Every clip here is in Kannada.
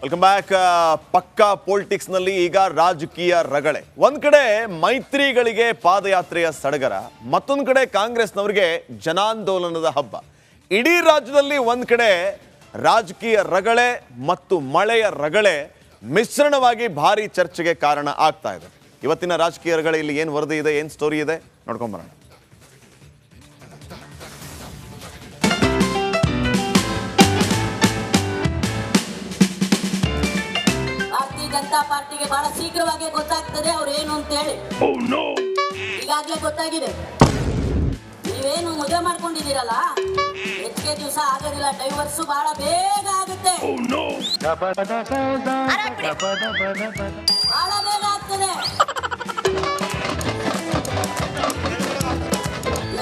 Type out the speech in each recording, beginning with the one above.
ವೆಲ್ಕಮ್ ಬ್ಯಾಕ್ ಪಕ್ಕಾ ಪೊಲಿಟಿಕ್ಸ್ನಲ್ಲಿ ಈಗ ರಾಜಕೀಯ ರಗಳೆ. ಒಂದ್ ಕಡೆ ಮೈತ್ರಿಗಳಿಗೆ ಪಾದಯಾತ್ರೆಯ ಸಡಗರ, ಮತ್ತೊಂದು ಕಡೆ ಕಾಂಗ್ರೆಸ್ನವರಿಗೆ ಜನಾಂದೋಲನದ ಹಬ್ಬ. ಇಡೀ ರಾಜ್ಯದಲ್ಲಿ ಒಂದ್ ಕಡೆ ರಾಜಕೀಯ ರಗಳೆ ಮತ್ತು ಮಳೆಯ ರಗಳೆ ಮಿಶ್ರಣವಾಗಿ ಭಾರಿ ಚರ್ಚೆಗೆ ಕಾರಣ ಆಗ್ತಾ ಇದೆ. ಇವತ್ತಿನ ರಾಜಕೀಯ ರಗಳೆ ಇಲ್ಲಿ ಏನು ವರದಿ ಇದೆ, ಏನು ಸ್ಟೋರಿ ಇದೆ, ನೋಡ್ಕೊಂಡ್ ಬಹಳ ಶೀಘ್ರವಾಗಿ ಗೊತ್ತಾಗ್ತದೆ ಅವ್ರು ಏನು ಅಂತ ಹೇಳಿ. ಈಗಾಗ್ಲೇ ಗೊತ್ತಾಗಿದೆ. ನೀವೇನು ಮದುವೆ ಮಾಡ್ಕೊಂಡಿದ್ದೀರಲ್ಲ? ಹೆಚ್ಚಿಗೆ ದಿವಸ ಆಗೋದಿಲ್ಲ ಡೈವರ್ಸ್ ಬಹಳ ಬೇಗ ಆಗುತ್ತೆ. ಬಹಳ ಬೇಗ ಆಗ್ತದೆ.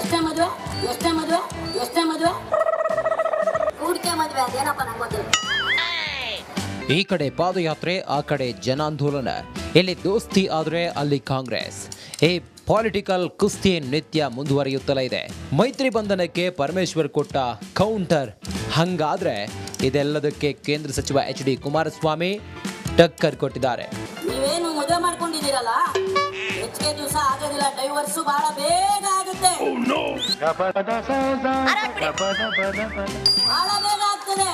ಎಷ್ಟೇ ಮದುವೆ? ಎಷ್ಟೇ ಮದುವೆ? ಎಷ್ಟೇ ಮದುವೆ? ಹೂಡಿಕೆ ಮದುವೆ ಅದೇನಪ್ಪ ನಂಗೆ ಗೊತ್ತಿಲ್ಲ. ಈ ಕಡೆ ಪಾದಯಾತ್ರೆ ಆ ಕಡೆ ಜನಾಂದೋಲನ. ಇಲ್ಲಿ ದೋಸ್ತಿ ಆದರೆ ಅಲ್ಲಿ ಕಾಂಗ್ರೆಸ್. ಈ ಪಾಲಿಟಿಕಲ್ ಕುಸ್ತಿ ನಿತ್ಯ ಮುಂದುವರಿಯುತ್ತಲೇ ಇದೆ. ಮೈತ್ರಿ ಬಂಧನಕ್ಕೆ ಪರಮೇಶ್ವರ್ ಕೊಟ್ಟ ಕೌಂಟರ್. ಹಂಗಾದ್ರೆ ಇದೆಲ್ಲದಕ್ಕೆ ಕೇಂದ್ರ ಸಚಿವ ಎಚ್ ಡಿ ಕುಮಾರಸ್ವಾಮಿ ಟಕ್ಕರ್ ಕೊಟ್ಟಿದ್ದಾರೆ. ನೀವೇನು ಮದುವೆ ಮಾಡ್ಕೊಂಡಿದ್ದೀರಲ್ಲ? ಹೆಚ್ಚಿಗೆ ದಿವಸ ಆಗೋದಿಲ್ಲ ಡೈವರ್ಸ್ ಬಹಳ ಬೇಗ ಆಗುತ್ತೆ. ಬಹಳ ಬೇಗ ಆಗ್ತದೆ.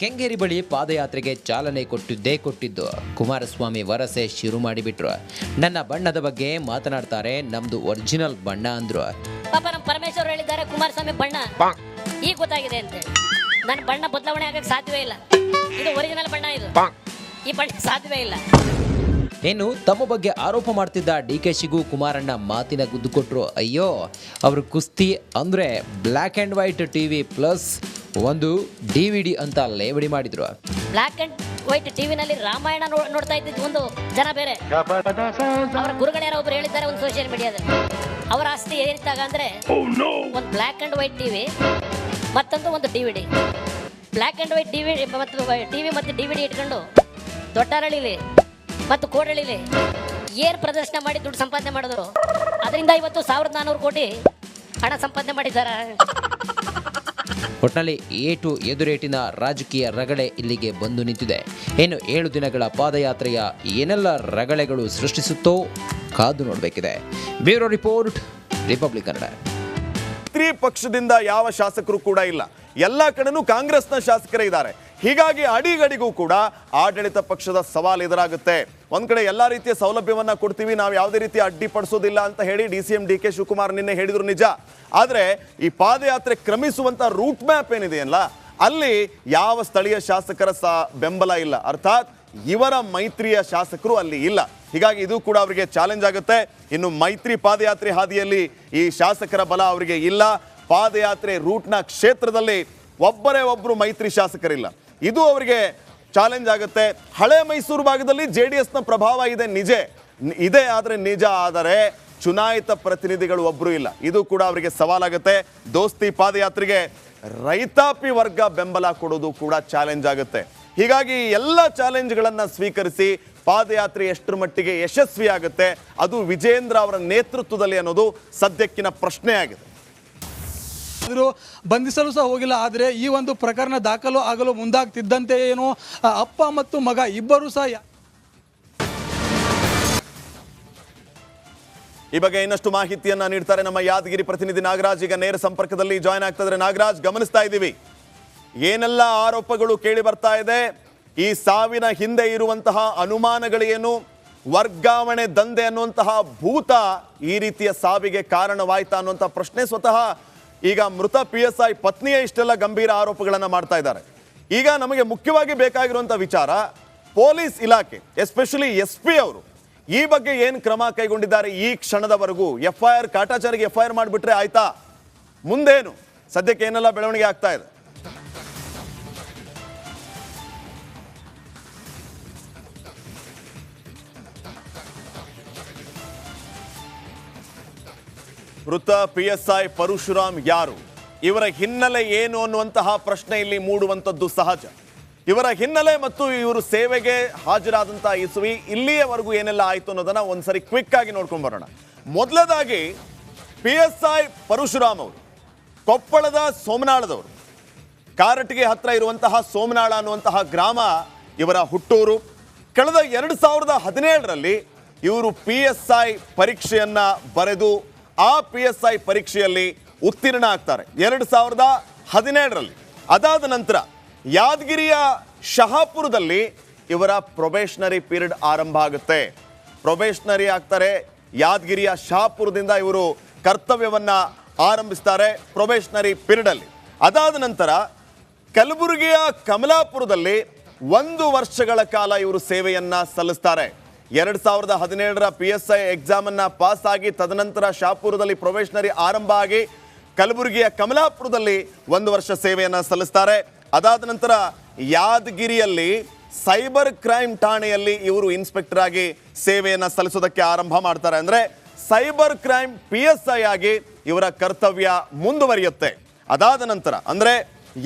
ಕೆಂಗೇರಿ ಬಳಿ ಪಾದಯಾತ್ರೆಗೆ ಚಾಲನೆ ಕೊಟ್ಟಿದ್ದೇ ಕೊಟ್ಟಿದ್ದು. ಕುಮಾರಸ್ವಾಮಿ ವರಸೆ ಶುರು ಮಾಡಿಬಿಟ್ರು. ನನ್ನ ಬಣ್ಣದ ಬಗ್ಗೆ ಮಾತನಾಡ್ತಾರೆ ನಮ್ದು ಒರಿಜಿನಲ್ ಬಣ್ಣ ಅಂದ್ರು. ಪಾಪ ನಮ್ಮ ಪರಮೇಶ್ವರ್ ಹೇಳಿದ್ದಾರೆ ಕುಮಾರಸ್ವಾಮಿ ಬಣ್ಣ. ಈಗ ಗೊತ್ತಾಗಿದೆ ಅಂತ ನನ್ನ ಬಣ್ಣ ಬದಲಾವಣೆ ಆಗಕ್ಕೆ ಸಾಧ್ಯವೇ ಇಲ್ಲ. ಇದು ಒರಿಜಿನಲ್ ಬಣ್ಣ ಇದು. ಈ ಬಣ್ಣ ಸಾಧ್ಯವೇ ಇಲ್ಲ. ಇನ್ನು ತಮ್ಮ ಬಗ್ಗೆ ಆರೋಪ ಮಾಡ್ತಿದ್ದ ಡಿ ಕೆ ಶಿಗೂ ಕುಮಾರಣ್ಣ ಮಾತಿನ ಗುದ್ದು ಕೊಟ್ರು ಅಯ್ಯೋ ಅವರು ಕುಸ್ತಿ ಅಂದರೆ black and white T V plus ಒಂದು ಡಿ ವಿ ಡಿ ಅಂತ ಮಾಡಿದ್ರು. ಬ್ಲ್ಯಾಕ್ ಅಂಡ್ ವೈಟ್ ಟಿವಿನಲ್ಲಿ ರಾಮಾಯಣ ನೋಡ್ತಾ ಇದ್ದಿದ್ದು ಒಂದು ಜನ ಬೇರೆ. ಅವರ ಗುರುಗಳು ಯಾರೋ ಒಬ್ರು ಹೇಳಿದ್ದಾರೆ ಒಂದು ಸೋಷಿಯಲ್ ಮೀಡಿಯಾದಲ್ಲಿ ಅವರ ಆಸ್ತಿ ಏನಿತ್ತಾಗ ಅಂದ್ರೆ ಒಂದು ಬ್ಲ್ಯಾಕ್ ಅಂಡ್ ವೈಟ್ ಟಿವಿ ಮತ್ತೊಂದು ಒಂದು DVD V D black and white TV ಮತ್ತು ಟಿವಿ ಮತ್ತು ಡಿ ವಿ ಡಿ ಇಟ್ಕೊಂಡು ದೊಡ್ಡರಳಿಲಿ ಮತ್ತು ಕೋಡಳಿಲಿ ಏನು ಪ್ರದರ್ಶನ ಮಾಡಿ ದುಡ್ಡು ಸಂಪಾದನೆ ಮಾಡಿದ್ರು. ಅದರಿಂದ ಇವತ್ತು ಸಾವಿರದ ನಾನ್ನೂರು ಕೋಟಿ ಹಣ ಸಂಪಾದನೆ ಮಾಡಿದ್ದಾರೆ. ಒಟ್ನಲ್ಲಿ ಏಟು ಎದುರೇಟಿನ ರಾಜಕೀಯ ರಗಳೆ ಇಲ್ಲಿಗೆ ಬಂದು ನಿಂತಿದೆ. ಇನ್ನು ಏಳು ದಿನಗಳ ಪಾದಯಾತ್ರೆಯ ಏನೆಲ್ಲ ರಗಳೆಗಳು ಸೃಷ್ಟಿಸುತ್ತೋ ಕಾದು ನೋಡಬೇಕಿದೆ. Bureau report, Republic Kannada. ಮೈತ್ರಿ ಪಕ್ಷದಿಂದ ಯಾವ ಶಾಸಕರು ಕೂಡ ಇಲ್ಲ. ಎಲ್ಲ ಕಡೆನೂ ಕಾಂಗ್ರೆಸ್ನ ಶಾಸಕರೇ ಇದ್ದಾರೆ. ಹೀಗಾಗಿ ಅಡಿಗಡಿಗೂ ಕೂಡ ಆಡಳಿತ ಪಕ್ಷದ ಸವಾಲು ಎದುರಾಗುತ್ತೆ. ಒಂದ್ ಕಡೆ ಎಲ್ಲಾ ರೀತಿಯ ಸೌಲಭ್ಯವನ್ನ ಕೊಡ್ತೀವಿ. ನಾವು ಯಾವುದೇ ರೀತಿ ಅಡ್ಡಿಪಡಿಸೋದಿಲ್ಲ ಅಂತ ಹೇಳಿ D C M D K Shivakumar ನಿನ್ನೆ ಹೇಳಿದ್ರು ನಿಜ. ಆದ್ರೆ ಈ ಪಾದಯಾತ್ರೆ ಕ್ರಮಿಸುವಂತ ರೂಟ್ ಮ್ಯಾಪ್ ಏನಿದೆಯಲ್ಲ ಅಲ್ಲಿ ಯಾವ ಸ್ಥಳೀಯ ಶಾಸಕರ ಸಹ ಬೆಂಬಲ ಇಲ್ಲ. ಅರ್ಥಾತ್ ಇವರ ಮೈತ್ರಿಯ ಶಾಸಕರು ಅಲ್ಲಿ ಇಲ್ಲ. ಹೀಗಾಗಿ ಇದು ಕೂಡ ಅವರಿಗೆ ಚಾಲೆಂಜ್ ಆಗುತ್ತೆ. ಇನ್ನು ಮೈತ್ರಿ ಪಾದಯಾತ್ರೆ ಹಾದಿಯಲ್ಲಿ ಈ ಶಾಸಕರ ಬಲ ಅವರಿಗೆ ಇಲ್ಲ. ಪಾದಯಾತ್ರೆ ರೂಟ್ನ ಕ್ಷೇತ್ರದಲ್ಲಿ ಒಬ್ಬರೇ ಒಬ್ಬರು ಮೈತ್ರಿ ಶಾಸಕರಿಲ್ಲ. ಇದು ಅವರಿಗೆ ಚಾಲೆಂಜ್ ಆಗುತ್ತೆ. ಹಳೆ ಮೈಸೂರು ಭಾಗದಲ್ಲಿ ಜೆ ಡಿ ಎಸ್ನ ಪ್ರಭಾವ ಇದೆ, ನಿಜ. ಇದೆ ಆದರೆ ನಿಜ, ಆದರೆ ಚುನಾಯಿತ ಪ್ರತಿನಿಧಿಗಳು ಒಬ್ಬರು ಇಲ್ಲ. ಇದು ಕೂಡ ಅವರಿಗೆ ಸವಾಲಾಗುತ್ತೆ. ದೋಸ್ತಿ ಪಾದಯಾತ್ರೆಗೆ ರೈತಾಪಿ ವರ್ಗ ಬೆಂಬಲ ಕೊಡೋದು ಕೂಡ ಚಾಲೆಂಜ್ ಆಗುತ್ತೆ. ಹೀಗಾಗಿ ಎಲ್ಲ ಚಾಲೆಂಜ್ಗಳನ್ನು ಸ್ವೀಕರಿಸಿ ಪಾದಯಾತ್ರೆ ಎಷ್ಟರ ಮಟ್ಟಿಗೆ ಯಶಸ್ವಿಯಾಗುತ್ತೆ, ಅದು ವಿಜೇಂದ್ರ ಅವರ ನೇತೃತ್ವದಲ್ಲಿ ಅನ್ನೋದು ಸದ್ಯಕ್ಕಿನ ಪ್ರಶ್ನೆ ಆದರೂ ಬಂಧಿಸಲು ಸಹ ಹೋಗಿಲ್ಲ. ಆದರೆ ಈ ಒಂದು ಪ್ರಕರಣ ದಾಖಲು ಆಗಲು ಮುಂದಾಗ್ತಿದ್ದಂತೆ ಏನು ಅಪ್ಪ ಮತ್ತು ಮಗ ಇಬ್ಬರು ಸಹ ಈ ಬಗ್ಗೆ ಇನ್ನಷ್ಟು ಮಾಹಿತಿಯನ್ನ ನೀಡ್ತಾರೆ ನಮ್ಮ ಯಾದಗಿರಿ ಪ್ರತಿನಿಧಿ ನಾಗರಾಜ್. ಈಗ ನೇರ ಸಂಪರ್ಕದಲ್ಲಿ ಜಾಯ್ನ್ ಆಗ್ತಿದ್ರೆ ನಾಗರಾಜ್, ಗಮನಿಸ್ತಾ ಇದ್ದೀವಿ. ಏನೆಲ್ಲ ಆರೋಪಗಳು ಕೇಳಿ ಬರ್ತಾ ಇದೆ. ಈ ಸಾವಿನ ಹಿಂದೆ ಇರುವಂತಹ ಅನುಮಾನಗಳೇನು, ವರ್ಗಾವಣೆ ದಂಧೆ ಅನ್ನುವಂತಹ ಭೂತ ಈ ರೀತಿಯ ಸಾವಿಗೆ ಕಾರಣವಾಯ್ತಾ ಅನ್ನುವಂತಹ ಪ್ರಶ್ನೆ ಸ್ವತಃ ಈಗ ಮೃತ ಪಿ ಎಸ್ ಐ ಪತ್ನಿಯ ಇಷ್ಟೆಲ್ಲ ಗಂಭೀರ ಆರೋಪಗಳನ್ನು ಮಾಡ್ತಾ ಇದ್ದಾರೆ. ಈಗ ನಮಗೆ ಮುಖ್ಯವಾಗಿ ಬೇಕಾಗಿರುವಂಥ ವಿಚಾರ, ಪೊಲೀಸ್ ಇಲಾಖೆ, ಎಸ್ಪೆಷಲಿ ಎಸ್ ಪಿ ಅವರು ಈ ಬಗ್ಗೆ ಏನು ಕ್ರಮ ಕೈಗೊಂಡಿದ್ದಾರೆ ಈ ಕ್ಷಣದವರೆಗೂ? ಎಫ್ ಐ ಆರ್ ಕಾಟಾಚಾರಿಗೆ ಎಫ್ ಐ ಆರ್ ಮಾಡಿಬಿಟ್ರೆ ಆಯ್ತಾ? ಮುಂದೇನು? ಸದ್ಯಕ್ಕೆ ಏನೆಲ್ಲ ಬೆಳವಣಿಗೆ ಆಗ್ತಾ ಇದೆ? ಮೃತ ಪಿ ಎಸ್ ಐ ಪರಶುರಾಮ್ ಯಾರು? ಇವರ ಹಿನ್ನೆಲೆ ಏನು ಅನ್ನುವಂತಹ ಪ್ರಶ್ನೆ ಇಲ್ಲಿ ಮೂಡುವಂಥದ್ದು ಸಹಜ. ಇವರ ಹಿನ್ನೆಲೆ ಮತ್ತು ಇವರು ಸೇವೆಗೆ ಹಾಜರಾದಂತಹ ಇಸುವಿ ಇಲ್ಲಿಯವರೆಗೂ ಏನೆಲ್ಲ ಆಯಿತು ಅನ್ನೋದನ್ನ ಒಂದ್ಸರಿ ಕ್ವಿಕ್ ಆಗಿ ನೋಡ್ಕೊಂಡ್ ಬರೋಣ. ಮೊದಲದಾಗಿ ಪಿ ಎಸ್ ಐ ಪರಶುರಾಮ್ ಅವರು, ಕೊಪ್ಪಳದ ಸೋಮನಾಳದವರು. ಕಾರಟಗಿ ಹತ್ರ ಇರುವಂತಹ ಸೋಮನಾಳ ಅನ್ನುವಂತಹ ಗ್ರಾಮ ಇವರ ಹುಟ್ಟೂರು. ಕಳೆದ ಎರಡು ಸಾವಿರದ ಹದಿನೇಳರಲ್ಲಿ ಇವರು ಪಿ ಎಸ್ ಐ ಪರೀಕ್ಷೆಯನ್ನು ಬರೆದು ಆ ಪಿ ಎಸ್ ಐ ಪರೀಕ್ಷೆಯಲ್ಲಿ ಉತ್ತೀರ್ಣ ಆಗ್ತಾರೆ. ಎರಡು ಸಾವಿರದ ಹದಿನೇಳರಲ್ಲಿ. ಅದಾದ ನಂತರ ಯಾದಗಿರಿಯ ಶಹಾಪುರದಲ್ಲಿ ಇವರ ಪ್ರೊಬೇಷನರಿ ಪೀರಿಯಡ್ ಆರಂಭ ಆಗುತ್ತೆ. ಪ್ರೊಬೇಷನರಿ ಆಗ್ತಾರೆ. ಯಾದಗಿರಿಯ ಶಹಾಪುರದಿಂದ ಇವರು ಕರ್ತವ್ಯವನ್ನು ಆರಂಭಿಸ್ತಾರೆ ಪ್ರೊಬೇಷನರಿ ಪೀರಿಯಡಲ್ಲಿ ಅದಾದ ನಂತರ ಕಲಬುರಗಿಯ ಕಮಲಾಪುರದಲ್ಲಿ ಒಂದು ವರ್ಷಗಳ ಕಾಲ ಇವರು ಸೇವೆಯನ್ನು ಸಲ್ಲಿಸ್ತಾರೆ. ಎರಡ್ ಸಾವಿರದ ಹದಿನೇಳರ ಪಿ ಎಸ್ ಐ ಎಕ್ಸಾಮನ್ನು ಪಾಸ್ ಆಗಿ ತದನಂತರ ಶಾಪುರದಲ್ಲಿ ಪ್ರೊಬೇಷನರಿ ಆರಂಭ ಆಗಿ ಕಲಬುರಗಿಯ ಕಮಲಾಪುರದಲ್ಲಿ ಒಂದು ವರ್ಷ ಸೇವೆಯನ್ನು ಸಲ್ಲಿಸ್ತಾರೆ. ಅದಾದ ನಂತರ ಯಾದಗಿರಿಯಲ್ಲಿ ಸೈಬರ್ ಕ್ರೈಮ್ ಠಾಣೆಯಲ್ಲಿ ಇವರು ಇನ್ಸ್ಪೆಕ್ಟರ್ ಆಗಿ ಸೇವೆಯನ್ನು ಸಲ್ಲಿಸೋದಕ್ಕೆ ಆರಂಭ ಮಾಡ್ತಾರೆ. ಅಂದರೆ cyber crime P S I ಆಗಿ ಇವರ ಕರ್ತವ್ಯ ಮುಂದುವರಿಯುತ್ತೆ. ಅದಾದ ನಂತರ ಅಂದರೆ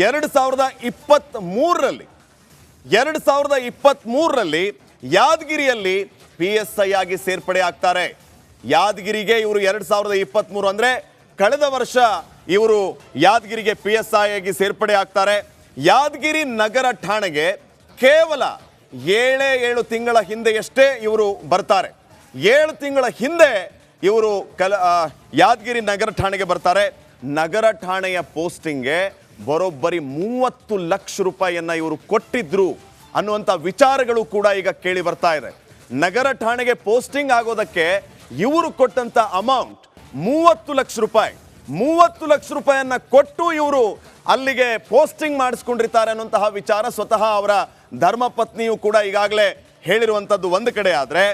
ಎರಡು ಸಾವಿರದ ಇಪ್ಪತ್ತ್ ಮೂರರಲ್ಲಿ, ಎರಡು ಸಾವಿರದ ಇಪ್ಪತ್ತ್ ಮೂರರಲ್ಲಿ ಯಾದಗಿರಿಯಲ್ಲಿ ಪಿ ಎಸ್ ಐ ಆಗಿ ಸೇರ್ಪಡೆ ಆಗ್ತಾರೆ. ಯಾದಗಿರಿಗೆ ಇವರು ಎರಡು ಸಾವಿರದ ಇಪ್ಪತ್ತ್ ಮೂರು ಅಂದ್ರೆ ಕಳೆದ ವರ್ಷ ಇವರು ಯಾದಗಿರಿಗೆ ಪಿ ಎಸ್ ಐ ಆಗಿ ಸೇರ್ಪಡೆ ಆಗ್ತಾರೆ. ಯಾದಗಿರಿ ನಗರ ಠಾಣೆಗೆ ಕೇವಲ ಏಳೇ ಏಳು ತಿಂಗಳ ಹಿಂದೆಯಷ್ಟೇ ಇವರು ಬರ್ತಾರೆ. ಏಳು ತಿಂಗಳ ಹಿಂದೆ ಇವರು ಕಲ ಯಾದಗಿರಿ ನಗರ ಠಾಣೆಗೆ ಬರ್ತಾರೆ. ನಗರ ಠಾಣೆಯ ಪೋಸ್ಟಿಂಗ್ಗೆ ಬರೋಬ್ಬರಿ ಮೂವತ್ತು ಲಕ್ಷ ರೂಪಾಯಿಯನ್ನು ಇವರು ಕೊಟ್ಟಿದ್ರು. ಅನ್ನುವಂಥ ವಿಚಾರಗಳು ಕೂಡ ಈಗ ಕೇಳಿ ಬರ್ತಾ ಇದೆ. ನಗರ ಠಾಣೆಗೆ ಪೋಸ್ಟಿಂಗ್ ಆಗೋದಕ್ಕೆ ಇವರು ಕೊಟ್ಟಂತ ಅಮೌಂಟ್ ಮೂವತ್ತು ಲಕ್ಷ ರೂಪಾಯಿ. ಮೂವತ್ತು ಲಕ್ಷ ರೂಪಾಯಿಯನ್ನ ಕೊಟ್ಟು ಇವರು ಅಲ್ಲಿಗೆ ಪೋಸ್ಟಿಂಗ್ ಮಾಡಿಸ್ಕೊಂಡಿರ್ತಾರೆ ಅನ್ನುವಂತಹ ವಿಚಾರ ಸ್ವತಃ ಅವರ ಧರ್ಮಪತ್ನಿಯು ಕೂಡ ಈಗಾಗಲೇ ಹೇಳಿರುವಂಥದ್ದು ಒಂದು ಕಡೆ ಆದರೆ,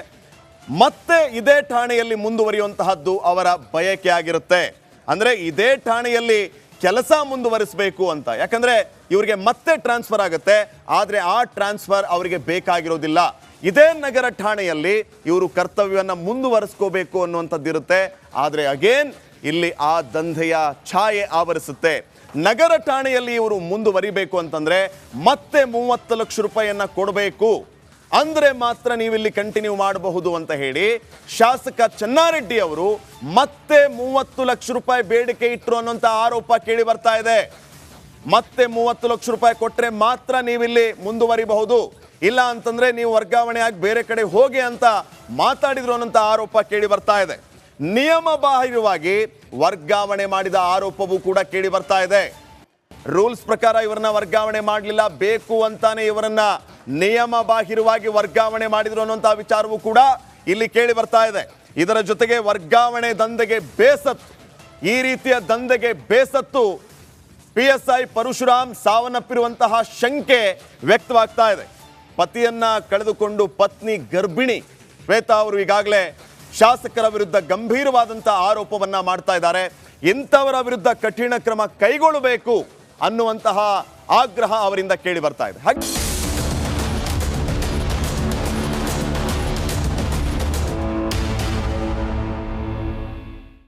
ಮತ್ತೆ ಇದೇ ಠಾಣೆಯಲ್ಲಿ ಮುಂದುವರಿಯುವಂತಹದ್ದು ಅವರ ಬಯಕೆ ಆಗಿರುತ್ತೆ. ಅಂದ್ರೆ ಇದೇ ಠಾಣೆಯಲ್ಲಿ ಕೆಲಸ ಮುಂದುವರಿಸಬೇಕು ಅಂತ. ಯಾಕಂದ್ರೆ ಇವರಿಗೆ ಮತ್ತೆ ಟ್ರಾನ್ಸ್ಫರ್ ಆಗುತ್ತೆ. ಆದರೆ ಆ ಟ್ರಾನ್ಸ್ಫರ್ ಅವರಿಗೆ ಬೇಕಾಗಿರೋದಿಲ್ಲ. ಇದೇ ನಗರ ಠಾಣೆಯಲ್ಲಿ ಇವರು ಕರ್ತವ್ಯವನ್ನು ಮುಂದುವರಿಸ್ಕೋಬೇಕು ಅನ್ನುವಂಥದ್ದಿರುತ್ತೆ. ಆದ್ರೆ ಅಗೇನ್ ಇಲ್ಲಿ ಆ ದಂಧೆಯ ಛಾಯೆ ಆವರಿಸುತ್ತೆ. ನಗರ ಠಾಣೆಯಲ್ಲಿ ಇವರು ಮುಂದುವರಿಬೇಕು ಅಂತಂದರೆ ಮತ್ತೆ ಮೂವತ್ತು ಲಕ್ಷ ರೂಪಾಯಿಯನ್ನು ಕೊಡಬೇಕು. ಅಂದರೆ ಮಾತ್ರ ನೀವಿಲ್ಲಿ ಕಂಟಿನ್ಯೂ ಮಾಡಬಹುದು ಅಂತ ಹೇಳಿ ಶಾಸಕ ಚನ್ನಾರೆಡ್ಡಿ ಅವರು ಮತ್ತೆ ಮೂವತ್ತು ಲಕ್ಷ ರೂಪಾಯಿ ಬೇಡಿಕೆ ಇಟ್ಟರು ಅನ್ನೋಂಥ ಆರೋಪ ಕೇಳಿ ಬರ್ತಾ ಇದೆ. ಮತ್ತೆ ಮೂವತ್ತು ಲಕ್ಷ ರೂಪಾಯಿ ಕೊಟ್ಟರೆ ಮಾತ್ರ ನೀವಿಲ್ಲಿ ಮುಂದುವರಿಬಹುದು. ಇಲ್ಲ ಅಂತಂದ್ರೆ ನೀವು ವರ್ಗಾವಣೆ ಆಗಿ ಬೇರೆ ಕಡೆ ಹೋಗಿ ಅಂತ ಮಾತಾಡಿದ್ರು ಅನ್ನೋಂಥ ಆರೋಪ ಕೇಳಿ ಬರ್ತಾ ಇದೆ. ನಿಯಮ ಬಾಹಿರವಾಗಿ ವರ್ಗಾವಣೆ ಮಾಡಿದ ಆರೋಪವೂ ಕೂಡ ಕೇಳಿ ಬರ್ತಾ ಇದೆ. ರೂಲ್ಸ್ ಪ್ರಕಾರ ಇವರನ್ನ ವರ್ಗಾವಣೆ ಮಾಡಲಿಲ್ಲ, ಬೇಕು ಅಂತಾನೆ ಇವರನ್ನ ನಿಯಮ ಬಾಹಿರವಾಗಿ ವರ್ಗಾವಣೆ ಮಾಡಿದ್ರು ಅನ್ನುವಂಥ ವಿಚಾರವೂ ಕೂಡ ಇಲ್ಲಿ ಕೇಳಿ ಬರ್ತಾ ಇದೆ. ಇದರ ಜೊತೆಗೆ ವರ್ಗಾವಣೆ ದಂಧೆಗೆ ಬೇಸತ್ತು, ಈ ರೀತಿಯ ದಂಧೆಗೆ ಬೇಸತ್ತು ಪಿ ಎಸ್ ಐ ಪರಶುರಾಮ್ ಸಾವನ್ನಪ್ಪಿರುವಂತಹ ಶಂಕೆ ವ್ಯಕ್ತವಾಗ್ತಾ ಇದೆ. ಪತಿಯನ್ನ ಕಳೆದುಕೊಂಡು ಪತ್ನಿ ಗರ್ಭಿಣಿ ಶ್ವೇತಾ ಅವರು ಈಗಾಗಲೇ ಶಾಸಕರ ವಿರುದ್ಧ ಗಂಭೀರವಾದಂತಹ ಆರೋಪವನ್ನ ಮಾಡ್ತಾ ಇದ್ದಾರೆ. ಇಂಥವರ ವಿರುದ್ಧ ಕಠಿಣ ಕ್ರಮ ಕೈಗೊಳ್ಳಬೇಕು ಅನ್ನುವಂತಹ ಆಗ್ರಹ ಅವರಿಂದ ಕೇಳಿ ಬರ್ತಾ ಇದೆ. ಹಾಗೆ